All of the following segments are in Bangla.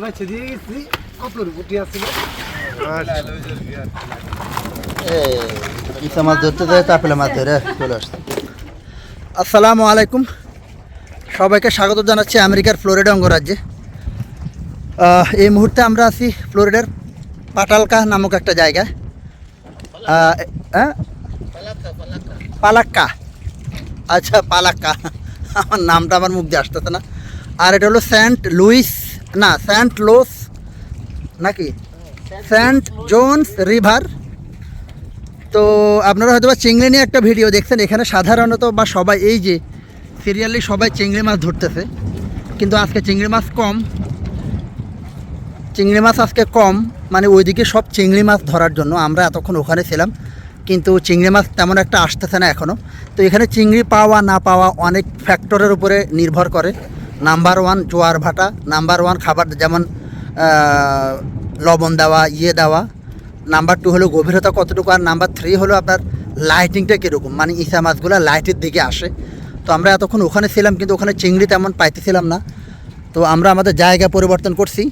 বাচ্চা দিয়ে গেছি কতর বুটি আছিল ইসা মাছ ধরতে যায় তাপেলে মাছ ধরে চলে আসছে। আসসালামু আলাইকুম। সবাইকে স্বাগত জানাচ্ছি আমেরিকার ফ্লোরিডা অঙ্গরাজ্যে। এই মুহূর্তে আমরা আছি ফ্লোরিডার পাটালকা নামক একটা জায়গায়। আহ, হ্যাঁ? পালাক্কা। আচ্ছা পালাক্কা। আমার নামটা আমার মুখ দিয়ে আসতেছে না। আর এটা হলো সেন্ট লুইস না স্যান্ট লোস নাকি? স্যান্ট জোনস রিভার তো আপনারা হয়তো বা চিংড়ি নিয়ে একটা ভিডিও দেখছেন, এখানে সাধারণত বা সবাই, এই যে সিরিয়ালি সবাই চিংড়ি মাছ ধরতেছে। কিন্তু আজকে চিংড়ি মাছ কম। চিংড়ি মাছ আজকে কম মানে ওইদিকে সব চিংড়ি মাছ ধরার জন্য আমরা এতক্ষণ ওখানে ছিলাম। কিন্তু চিংড়ি মাছ তেমন একটা আসতেছে না এখনও তো এখানে চিংড়ি পাওয়া না পাওয়া অনেক ফ্যাক্টরের উপরে নির্ভর করে। নাম্বার ওয়ান জোয়ার ভাটা, নাম্বার ওয়ান খাবার যেমন লবণ দেওয়া ইয়ে দেওয়া। নাম্বার টু হলো গভীরতা কতটুকু, আর নাম্বার থ্রি হলো আপনার লাইটিংটা কীরকম মানে ইসা মাছগুলো লাইটের দিকে আসে। তো আমরা এতক্ষণ ওখানে ছিলাম, কিন্তু ওখানে চিংড়ি তেমন পাইতেছিলাম না। তো আমরা আমাদের জায়গা পরিবর্তন করছি।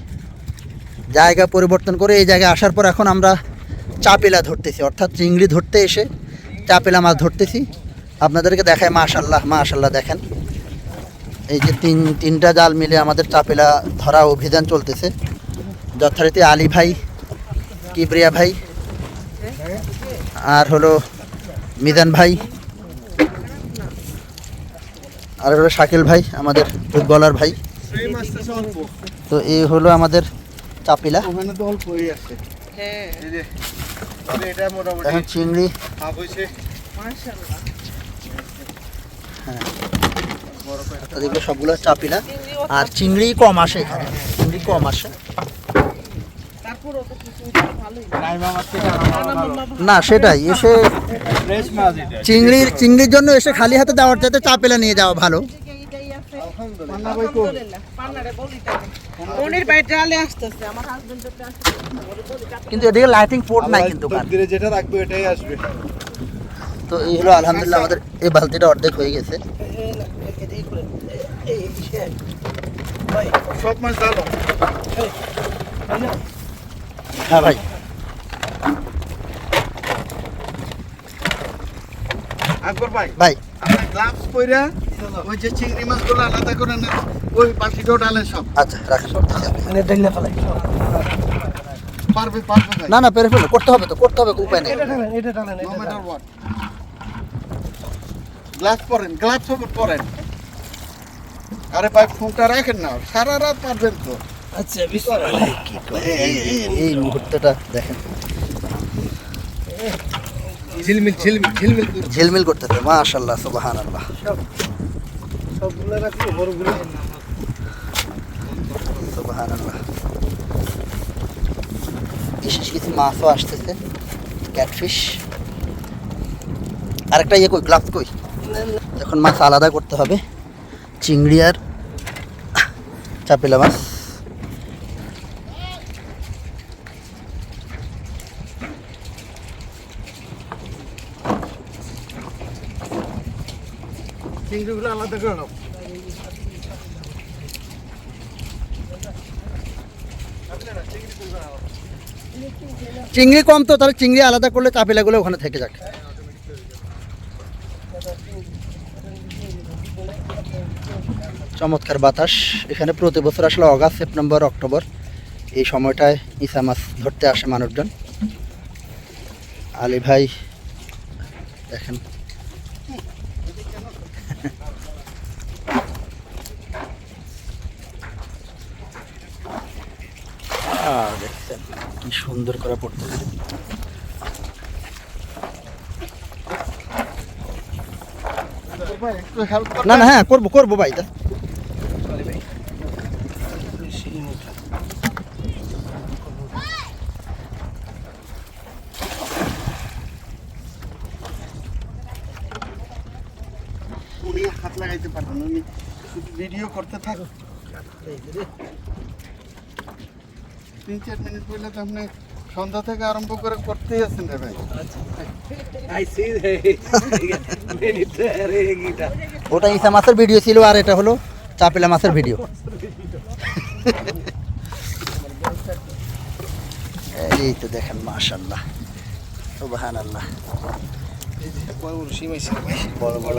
জায়গা পরিবর্তন করে এই জায়গায় আসার পর এখন আমরা চাপেলা ধরতেছি, অর্থাৎ চিংড়ি ধরতে এসে চাপেলা মাছ ধরতেছি। আপনাদেরকে দেখায় মাশাল্লাহ মাশাল্লাহ দেখেন। এই যে তিন তিনটা জাল মিলে আমাদের চাপেলা ধরা অভিযান চলতেছে। যথারীতি আলী ভাই কিবরিয়া ভাই আর হলো মিজান ভাই আর হলো শাকিল ভাই আমাদের ফুটবলার ভাই। তো এই হলো আমাদের চাপিলা। হ্যাঁ এখন চিংড়ি। তো এগুলো সবগুলো চাপিলা আর চিংড়ি কম আসে এখানে। চিংড়ি কম আসে। না সেটাই এসে ফ্রেশ মাছ এটা। চিংড়ির চিংড়ির জন্য এসে খালি হাতে যাওয়ার চাইতে চাপেলা নিয়ে যাওয়া ভালো। কিন্তু এদিকে লাইটিং পোর্ট নাই কিন্তু যেটা রাখবে এটাই আসবে। তো এই হলো আলহামদুলিল্লাহ আমাদের এই বালতিটা অর্ধেক হয়ে গেছে। সব মাছ ভালো হ্যাঁ ভাই। আকবর ভাই ভাই। আপনি গ্লাভস ওই যে চিংড়ি মাছগুলো আলাদা করে নেন ওই বালতিটাও ডালেন সব। আচ্ছা রাখেন পারবে পারবে ভাই। না না পেরে ফেলো করতে হবে তো করতে হবে উপায় নেই। গ্লাভস পরেন গ্লাভস পরেন। আরে ভাই ফোনটা রাখেন না সারা রাত পারবেন তো। এই এই মুহূর্তটা দেখেন। ঝিলমিল ঝিলমিল ঝিলমিল ঝিলমিল করতেছে মাশাল্লাহ সুবাহান আল্লাহ সবগুলো রাখি বড়গুলো সুবাহান আল্লাহ বিশেষ কিছু মাছও আসতেছে। ক্যাটফিশ। আরেকটা ইয়ে কই গ্লাভস কই? এখন মাছ আলাদা করতে হবে। চিংড়ি আর চাপিলা মাছ। চিংড়িগুলো চিংড়ি কম তো, তাহলে চিংড়ি আলাদা করলে চাপিলাগুলো ওখানে থেকে যাক। চমৎকার বাতাস। এখানে প্রতি বছর আসলে অগাস্ট, সেপ্টেম্বর, অক্টোবর এই সময়টায় ইসা মাছ ধরতে আসে মানুষজন। আলী ভাই, দেখেন। দেখছেন কি সুন্দর করে হেল্প না না হ্যাঁ করব করব ভাই তা- উনি হাত লাগাইতে পারবেন উনি শুধু থাকো। তিন চার মিনিট পরে তো আপনি সন্ধ্যা থেকে আরম্ভ করে করতেই আছেন রে ভাই। ওটা ইসা মাছের ভিডিও ছিল আর এটা হলো চাপিলা মাছের ভিডিও এই তো দেখেন মাশাল্লাহ সুবাহান আল্লাহ বড় বড়।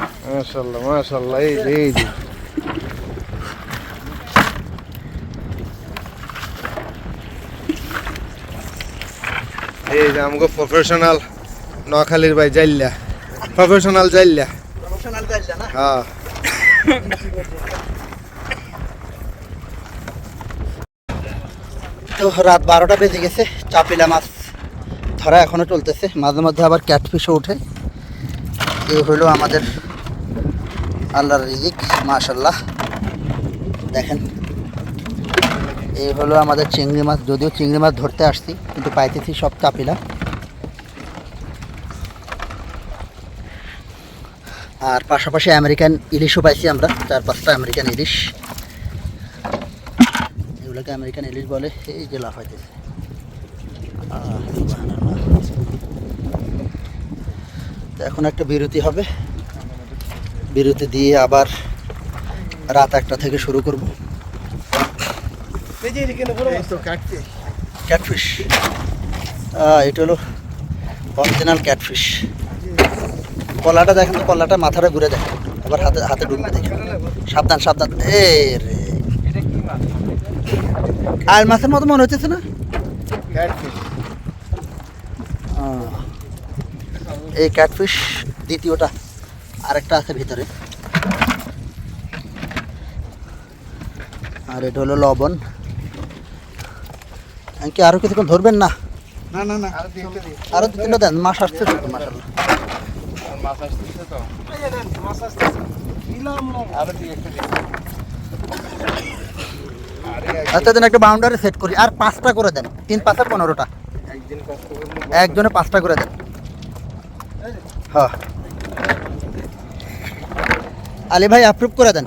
মাশাল্লাহ মাশাল্লাহ এই যে এই যে। এই যে আমগো প্রফেশনাল নোয়াখালীর ভাই জাইল্লা। প্রফেশনাল জাইল্লা। হ্যাঁ। তো রাত বারোটা বেজে গেছে চাপিলা মাছ ধরা এখনও চলতেছে। মাঝে মধ্যে আবার ক্যাটফিশও ওঠে। এই হলো আমাদের আল্লাহর রিজিক মাশাল্লাহ দেখেন, এই হলো আমাদের চিংড়ি মাছ। যদিও চিংড়ি মাছ ধরতে আসছি, কিন্তু পাইতেছি সব চাপিলা আর পাশাপাশি আমেরিকান ইলিশও পাইছি আমরা, চার পাঁচটা আমেরিকান ইলিশ। এগুলোকে আমেরিকান ইলিশ বলে, এই যে সুবহানাল্লাহ। তো এখন একটা বিরতি হবে। বিরতি দিয়ে আবার রাত একটা থেকে শুরু করব। ক্যাটফিশ এটা হলো অরিজিনাল ক্যাটফিশ কলাটা দেখেন তো কলাটা মাথাটা ঘুরে দেখেন আবার হাতে হাতে ঢুকবে দেখেন সাবধান সাবধান। এ রে। আর মাছের মতো মনে হচ্ছে না? এই ক্যাটফিশ দ্বিতীয়টা। আরেকটা আছে ভিতরে। আর এটা হলো লবণ। কি আরও কিছুক্ষণ ধরবেন না? না না না। আর দেখতে দিই। আরও দু তিনটা দেন মাছ আসছে তো আচ্ছা দেন একটা বাউন্ডারি সেট করি। আর পাঁচটা করে দেন। তিন পাঁচটা পনেরোটা। একজনে পাঁচটা করে দেন। হ্যাঁ। আলী ভাই অ্যাপ্রুভ করে দেন।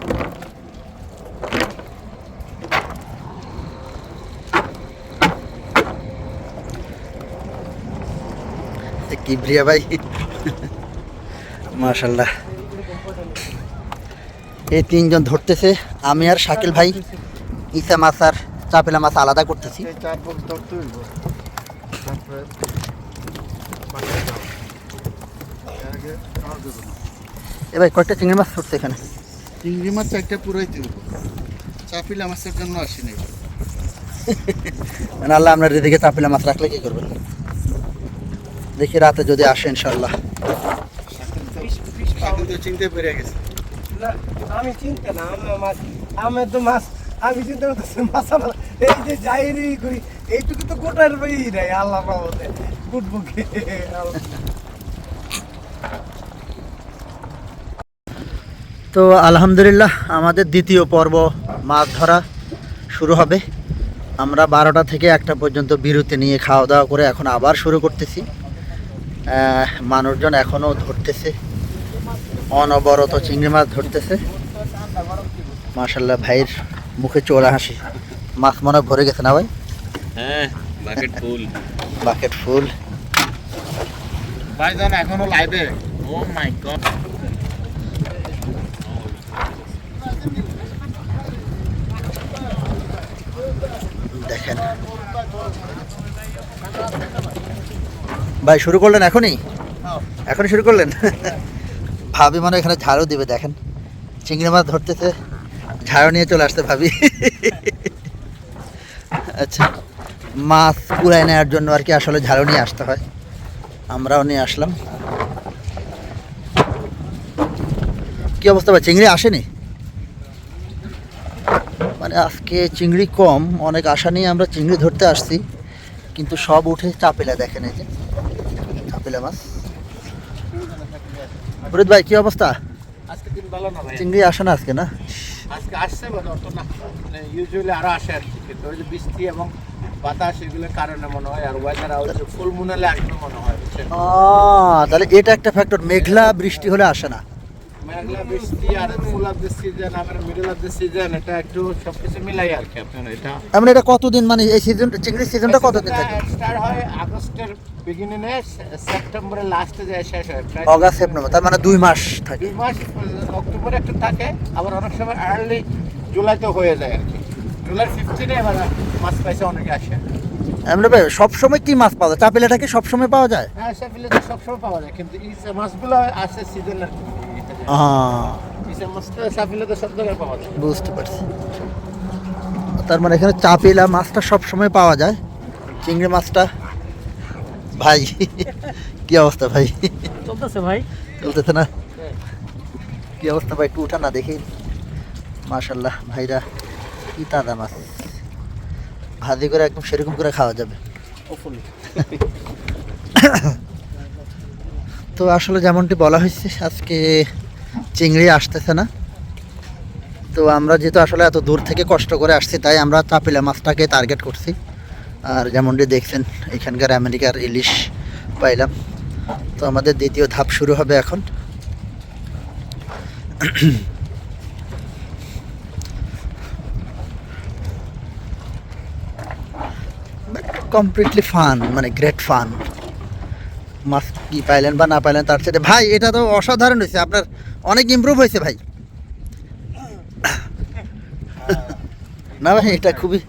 কিবরিয়া ভাই? মাশাল্লাহ। এই তিনজন ধরতেছে, আমি আর শাকিল ভাই। ইসা মাছ আর চাপেলা মাছ আলাদা করতেছি। তারপরে আগে খাওয়া যাবে না। এ ভাই কয়েকটা চিংড়ি মাছ ধরছে এখানে। চিংড়ি মাছ চারটা পুরাইতে হইব চাপিলা মাছের জন্য আসিনি। মানে আল্লাহ আপনার এদিকে চাপিলা মাছ রাখলে কি করবেন? দেখি রাতে যদি আসে ইনশাল্লাহ এখন তো চিনতে পেরে গেছে। আমি চিন্তা না মাছ আমি তো মাছ আমি চিন্তা করতেছি মাছ আমার এই যে যাই রে করি এইটুকু তো গোটার পাই নাই আল্লাহ। তো আলহামদুলিল্লাহ আমাদের দ্বিতীয় পর্ব মাছ ধরা শুরু হবে। আমরা বারোটা থেকে একটা পর্যন্ত বিরতি নিয়ে খাওয়া দাওয়া করে এখন আবার শুরু করতেছি। মানুষজন এখনও ধরতেছে। অনবরত চিংড়ি মাছ ধরতেছে। মাশাল্লাহ ভাইয়ের মুখে চোরা হাসি। মাছ মনে ভরে গেছে না ভাই? হ্যাঁ বাকেট ফুল। বাকেট ফুল। ভাইজান এখনও লাইভে ও মাই গড দেখেন ভাই শুরু করলেন এখনই? এখনই শুরু করলেন? ভাবি মানে এখানে ঝাড়ু দিবে দেখেন। চিংড়ি মাছ ধরতেছে ঝাড়ু নিয়ে চলে আসতে ভাবি। আচ্ছা মাছ কুড়ায় নেওয়ার জন্য আর কি আসলে ঝাড়ু নিয়ে আসতে হয়। আমরাও নিয়ে আসলাম। কি অবস্থা ভাই চিংড়ি আসেনি? মানে আজকে চিংড়ি কম অনেক আশা নিয়ে আমরা চিংড়ি ধরতে আসছি কিন্তু সব উঠে চাপেলা দেখেন এই যে। মাছ ফরিদ ভাই কি অবস্থা? আজকে দিন ভালো না ভাই চিংড়ি আসে না আজকে না? আজকে আসছে মানে অত না। ইউজুয়ালি আরও আসে আর কি কিন্তু ওই যে বৃষ্টি এবং বাতাস এগুলোর কারণে মনে হয় আর ওয়েদার আউট ফুল মুনালে আসবে মনে হয় ও তাহলে এটা একটা ফ্যাক্টর মেঘলা বৃষ্টি হলে আসে না। মেঘলা বৃষ্টি আর ফুল অফ দ্য সিজন আবার মিডল অফ দ্য সিজন এটা একটু সবকিছু মিলাই আর কি আপনার এটা। আমরা এটা কতদিন মানে এই সিজন চিংড়ি সিজনটা কতদিন থাকে? স্টার্ট হয় আগস্টের বিগিনিং এ সেপ্টেম্বরের লাস্টে যায় শেষ হয় অগাস্ট সেপ্টেম্বর তার মানে দুই মাস থাকে। দুই মাস অক্টোবরে একটু থাকে আবার অনেক সময় আর্লি জুলাইতে হয়ে যায় আর কি। জুলাই ফিফটিনে এবার মাছ পাইছে অনেকে আসে। ভাই সবসময় কি মাছ পাওয়া যায়? চাপিলাটাকে সবসময় পাওয়া যায়? হ্যাঁ সবসময় পাওয়া যায় কিন্তু এই মাছগুলো আসে সিজনের বুঝতে পারছি। তার মানে এখানে চাপিলা মাছটা সব সময় পাওয়া যায়। চিংড়ি মাছটা ভাই কি অবস্থা ভাই? চলতেছে ভাই। চলতেছে না? কি অবস্থা ভাই? একটু উঠা না দেখি। মাশাল্লাহ ভাইরা কি তাজা মাছ। ভাজি করে একদম সেরকম করে খাওয়া যাবে। তো আসলে যেমনটি বলা হয়েছে আজকে চিংড়ি আসতেছে না। তো আমরা যেহেতু আসলে এত দূর থেকে কষ্ট করে আসছি, তাই আমরা চাপিলা মাছটাকে টার্গেট করছি। আর যেমনটি দেখছেন, এখানকার আমেরিকার ইলিশ পাইলাম। তো আমাদের দ্বিতীয় ধাপ শুরু হবে এখন। কমপ্লিটলি ফান মানে গ্রেট ফান মাছ কি পাইলেন বা না পাইলেন তার সাথে ভাই, এটা তো অসাধারণ হয়েছে। আপনার অনেক ইম্প্রুভ হয়েছে ভাই। না ভাই, এটা খুবই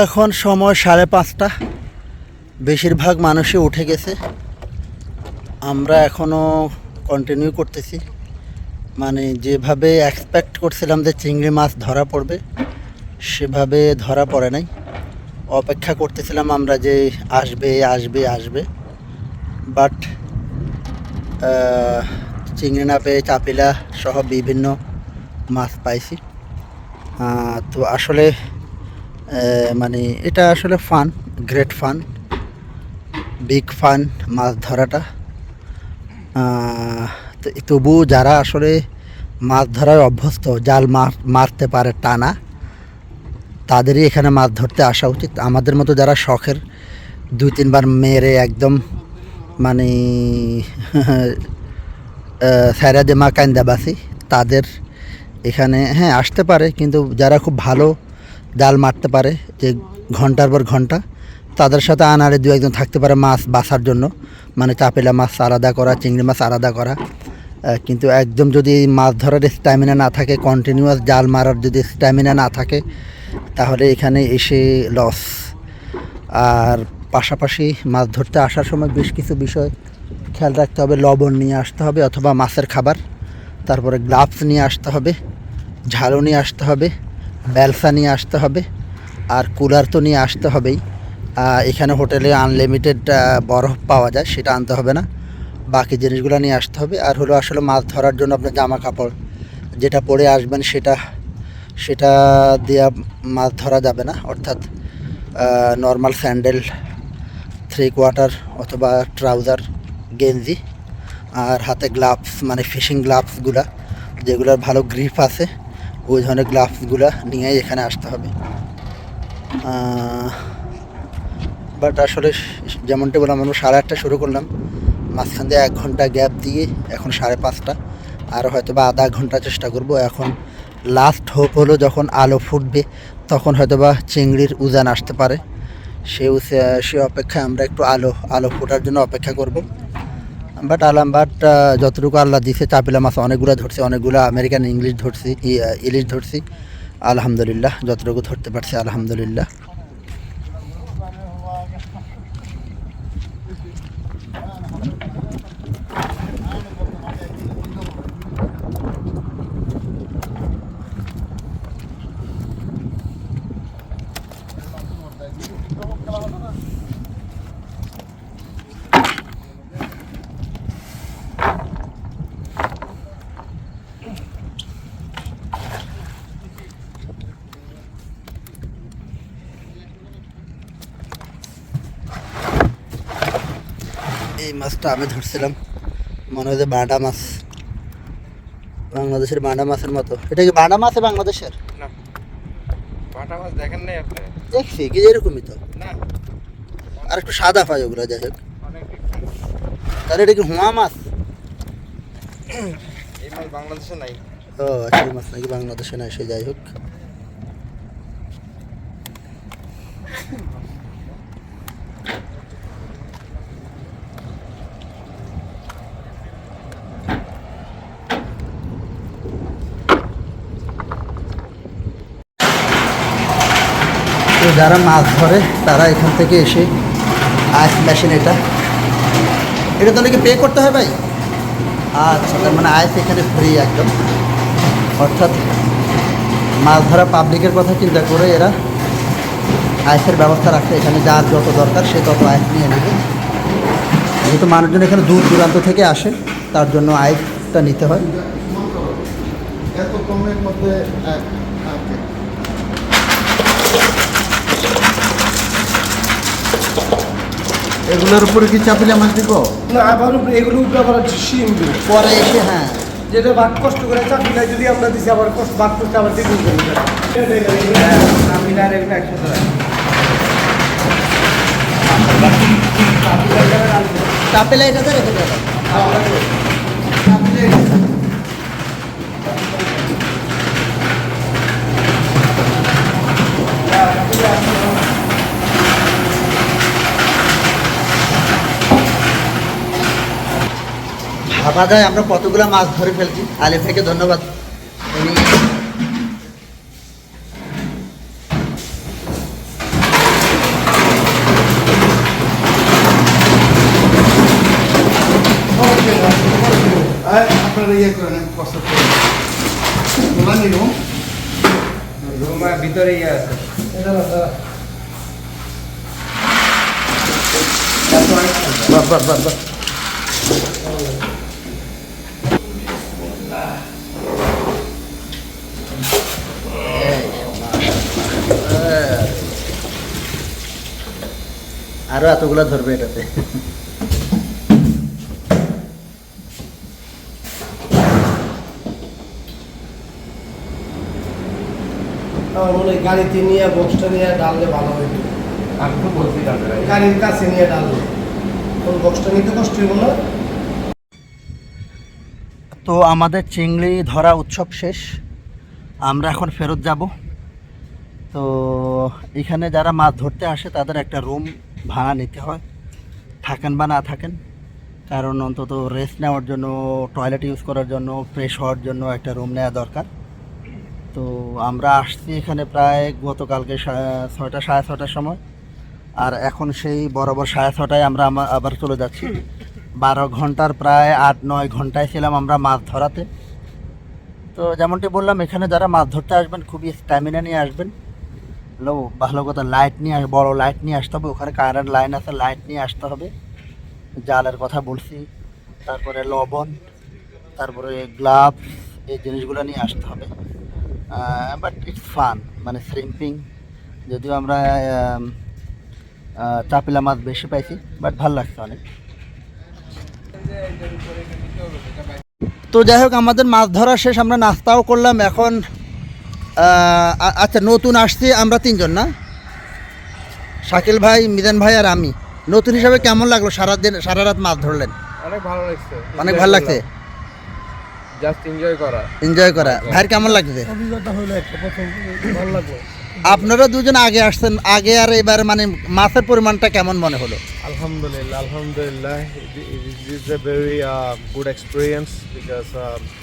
এখন সময় সাড়ে পাঁচটা। বেশিরভাগ মানুষই উঠে গেছে। আমরা এখনও কন্টিনিউ করতেছি। মানে যেভাবে এক্সপেক্ট করছিলাম যে চিংড়ি মাছ ধরা পড়বে, সেভাবে ধরা পড়ে নাই। অপেক্ষা করতেছিলাম আমরা যে আসবে আসবে আসবে। বাট চিংড়ি না পেয়ে চাপিলা সহ বিভিন্ন মাছ পাইছি। তো আসলে মানে এটা আসলে fun great fun big fun মাছ ধরাটা। তবু যারা আসলে মাছ ধরায় অভ্যস্ত, জাল মার মারতে পারে টানা, তাদেরই এখানে মাছ ধরতে আসা উচিত। আমাদের মতো যারা শখের দুই তিনবার মেরে একদম মানে স্যারা দেমা কান্দাবাসি তাদের এখানে হ্যাঁ আসতে পারে, কিন্তু যারা খুব ভালো জাল মারতে পারে যে ঘণ্টার পর ঘণ্টা। তাদের সাথে আনারে দু একজন থাকতে পারে মাছ বাছার জন্য। মানে চাপেলা মাছ আলাদা করা, চিংড়ি মাছ আলাদা করা। কিন্তু একদম যদি মাছ ধরার স্ট্যামিনা না থাকে কন্টিনিউয়াস জাল মারার যদি স্ট্যামিনা না থাকে, তাহলে এখানে এসে লস আর পাশাপাশি মাছ ধরতে আসার সময় বেশ কিছু বিষয় খেয়াল রাখতে হবে। লবণ নিয়ে আসতে হবে অথবা মাছের খাবার। তারপরে গ্লাভস নিয়ে আসতে হবে ঝালু নিয়ে আসতে হবে। ব্যালসা নিয়ে আসতে হবে, আর কুলার তো নিয়ে আসতে হবেই। এখানে হোটেলে আনলিমিটেড বরফ পাওয়া যায়, সেটা আনতে হবে না। বাকি জিনিসগুলো নিয়ে আসতে হবে, আর হলো আসলে মাছ ধরার জন্য আপনার জামা কাপড়। যেটা পরে আসবেন সেটা সেটা দিয়ে মাছ ধরা যাবে না, অর্থাৎ নর্মাল স্যান্ডেল থ্রি কোয়ার্টার অথবা ট্রাউজার গেঞ্জি, আর হাতে গ্লাভস মানে ফিশিং গ্লাভসগুলা যেগুলোর ভালো গ্রিপ আছে। ওই ধরনের গ্লাভসগুলো নিয়ে এখানে আসতে হবে। বাট আসলে যেমনটি বললাম, আমরা সাড়ে আটটা শুরু করলাম। মাঝখান দিয়ে এক ঘণ্টা গ্যাপ দিয়ে এখন সাড়ে পাঁচটা। আর হয়তো বা আধা ঘণ্টা চেষ্টা করব। এখন লাস্ট হোপ হলো যখন আলো ফুটবে, তখন হয়তো বা চিংড়ির উজান আসতে পারে। সে সে অপেক্ষায় আমরা একটু আলো আলো ফোটার জন্য অপেক্ষা করব। বাট আলাম, বাট যতটুকু আল্লাহ দিছে, চাপিলা মাছ অনেকগুলো ধরছি, অনেকগুলো আমেরিকান ইংলিশ ধরছি ইলিশ ধরছি। আলহামদুলিল্লাহ, যতটুকু ধরতে পারছি, আলহামদুলিল্লাহ। মাছটা আমি ধরছিলাম। মনে হয় যে বাটা মাছ। বাংলাদেশের বাটা মাছের মতো। এটা কি বাটা মাছ বাংলাদেশের? বাটা মাছ দেখেন নাই আপনি? দেখছি কি এরকমই তো। না। আর একটু সাদা পাই ওগুলো যাই হোক। তাহলে এটা কি হুয়া মাছ? এই মাছ বাংলাদেশে নাই। ও আচ্ছা মাছ নাকি বাংলাদেশে না এসে যাই হোক। যারা মাছ ধরে তারা এখান থেকে এসে আইস মেশিন এটা। এটা তাহলে কি পে করতে হয় ভাই? আচ্ছা তার মানে আইস এখানে ফ্রি একদম। অর্থাৎ মাছ ধরা পাবলিকের কথা চিন্তা করে এরা আইসের ব্যবস্থা রাখছে এখানে যার যত দরকার সে তত আইস নিয়ে নেবে। যেহেতু মানুষজন এখানে দূর দূরান্ত থেকে আসে তার জন্য আইসটা নিতে হয়। এত কমের মধ্যে আহ, আছে। এগুলোর উপরে কি চাপিলে মাছ দিব? না আবার উপরে এগুলো উপরে আবার শিম দিব পরে এসে হ্যাঁ। যেটা ভাগ কষ্ট করে চাকরিটা যদি আমরা দিছি আবার কষ্ট ভাগ করতে আবার দ্বিগুণ করে না এগুলো একসাথে রাখি। চাপেলা এটাতে রেখে দেবে ভাবা যায় আমরা কতগুলো মাছ ধরে ফেলছি। আলিফ থেকে ধন্যবাদ। উনি আর আপনারা ইয়ে করেন আমি কষ্ট করে। তোলা নিব রুমের ভিতরে ইয়ে আছে। এটা না, দাঁড়া। বাহ বাহ বাহ বাহ। আরও এতগুলো ধরবে এটাতে। আমার মনে হয় গাড়িতে নিয়ে বক্সটা নিয়ে ডাললে ভালো হইতো আমি তো বলছি গাড়ির কাছে নিয়ে ডাললে। কোন বক্সটা নিতে কষ্ট হইব না। তো আমাদের চিংড়ি ধরা উৎসব শেষ। আমরা এখন ফেরত যাব। তো এখানে যারা মাছ ধরতে আসে তাদের একটা রুম ভাড়া নিতে হয়। থাকেন বা না থাকেন, কারণ অন্তত রেস্ট নেওয়ার জন্য টয়লেট ইউজ করার জন্য ফ্রেশ হওয়ার জন্য একটা রুম নেওয়া দরকার। তো আমরা আসছি এখানে প্রায় গতকালকে ছয়টা, সাড়ে ছটার সময়। আর এখন সেই বরাবর সাড়ে ছটায় আমরা আবার চলে যাচ্ছি। বারো ঘণ্টার প্রায় আট, নয় ঘন্টায় ছিলাম আমরা মাছ ধরাতে। তো যেমনটি বললাম, এখানে যারা মাছ ধরতে আসবেন, খুবই স্ট্যামিনা নিয়ে আসবেন। ভালো কথা লাইট নিয়ে আস, বড় লাইট নিয়ে আসতে হবে, ওখানে কারেন্ট লাইন আছে লাইট নিয়ে আসতে হবে। জালের কথা বলছি, তারপরে লবণ, তারপরে গ্লাভস এই জিনিসগুলো নিয়ে আসতে হবে। বাট ইটস ফান মানে শ্রিম্পিং যদিও আমরা চাপিলা মাছ বেশি পাইছি বাট ভালো লাগছে অনেক। তো যাই হোক, আমাদের মাছ ধরা শেষ, আমরা নাস্তাও করলাম, এখন আচ্ছা নতুন আসছি আমরা তিনজন না? শাকিল ভাই মিজান ভাই আর আমি। নতুন হিসাবে কেমন লাগল? সারা দিন সারা রাত মাছ ধরলেন? অনেক ভালো লাগছে। অনেক ভালো লাগছে? জাস্ট এনজয় করা। এনজয় করা। ভাইয়ের কেমন লাগছে? অভিজ্ঞতা হলো একটা প্রথম। ভালো লাগল। আপনারা দুজন আগে আসছেন আগে আর এবার মানে মাছের পরিমাণটা কেমন মনে হলো? আলহামদুলিল্লাহ আলহামদুলিল্লাহ। Is a very good experience because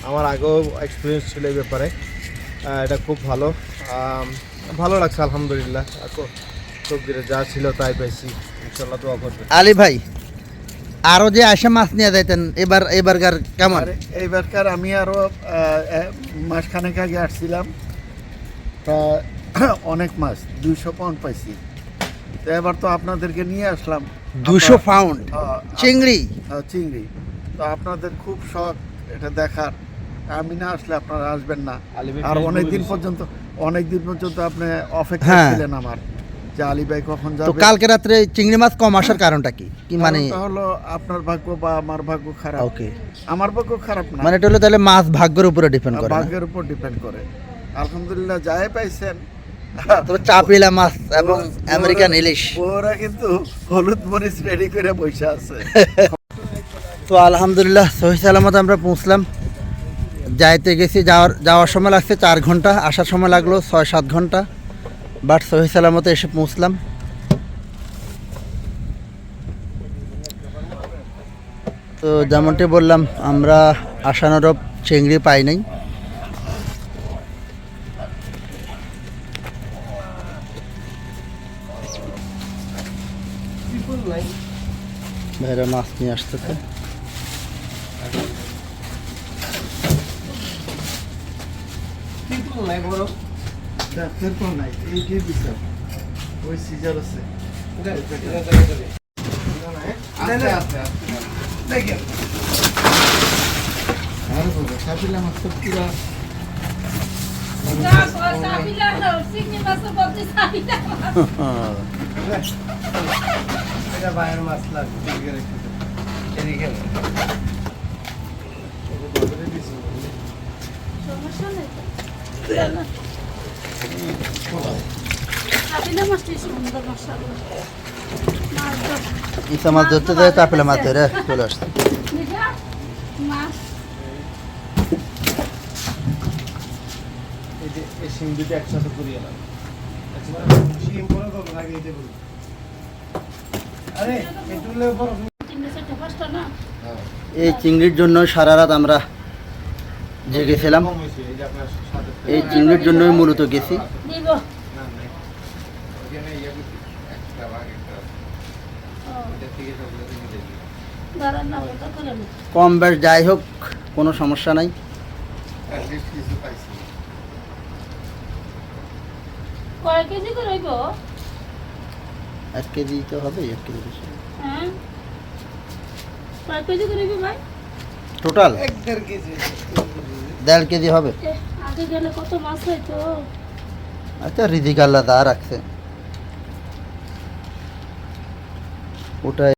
আমার আগেও এক্সপিরিয়েন্স ছিল এই ব্যাপারে। এটা খুব ভালো। ভালো লাগছে আলহামদুলিল্লাহ। সবজিটা যা ছিল তাই পাইছি। ইনশাল্লাহ দোয়া করবে আলী ভাই আরও যে আসে মাছ নিয়ে যাইতেন এবার এবারকার কেমন? আর এইবারকার আমি আরও মাসখানেক আগে আসছিলাম। তা অনেক মাছ দুইশো পাউন্ড পাইছি। তো এবার তো আপনাদেরকে নিয়ে আসলাম। দুশো পাউন্ড? চিংড়ি? চিংড়ি। তো আপনাদের খুব শখ এটা দেখার। আমি না আসলে আপনারা আসবেন না। আর Facebook অনেক দিন পর্যন্ত অনেক দিন পর্যন্ত আপনি অপেক্ষা হ্যাঁ। ছিলেন আমার যে আলী ভাই কখন তো যাবে। কালকে রাত্রে চিংড়ি মাছ কম আসার কারণটা কি? কি মানে হলো আপনার ভাগ্য বা আমার ভাগ্য খারাপ। ওকে। আমার ভাগ্য খারাপ না। মানে এটা হলো তাহলে মাছ ভাগ্যের উপরে ডিপেন্ড করে ভাগ্যের উপর ডিপেন্ড করে। আলহামদুলিল্লাহ যাই পাইছেন। তবে চাপিলা মাছ এবং আমেরিকান ইলিশ। বউরা কিন্তু হলুদ মরিচ রেডি করে বসে আছে। তো আলহামদুলিল্লাহ সহি সালামত আমরা পৌঁছলাম। যাইতে গেছি, যাওয়ার যাওয়ার সময় লাগছে চার ঘণ্টা, আসার সময় লাগল ছয় সাত ঘণ্টা। বাট সহি সালামতে এসে পৌঁছলাম। তো যেমনটি বললাম, আমরা আশানুরূপ চিংড়ি পাই নাই। ভাইরা মাছ নিয়ে আসতেছে। নাই বড় নাই এই যে বিচার? ওই সিজার আছে। দেখেন আর বাবা চাপিলা মাছ তো পুরা এটা বাইরের মাছ লাগবে এদিকে রেখে দেন। এদিকে না। ইসা মাছ ধরতে যায় চাপিলা মাছ ধরে চলে আসছে। এই চিংড়ির জন্য সারা রাত আমরা জেগেছিলাম কম হয়েছে এই যে গেছিলাম এই চিংড়ির জন্যই মূলত গেছি। কম বেশ যাই হোক কোনো সমস্যা নাই। অ্যাটলিস্ট কিছু পাইছি কয় কেজি করে হইব? এক কেজি তো হবে এক কেজি হ্যাঁ। কয় কেজি করে ভাই? টোটাল এক দেড় কেজি। দেড় কেজি হবে? আগে গেলে কত মাছ হইতো? আচ্ছা রিদিক আল্লাহ দা রাখছে। ওটা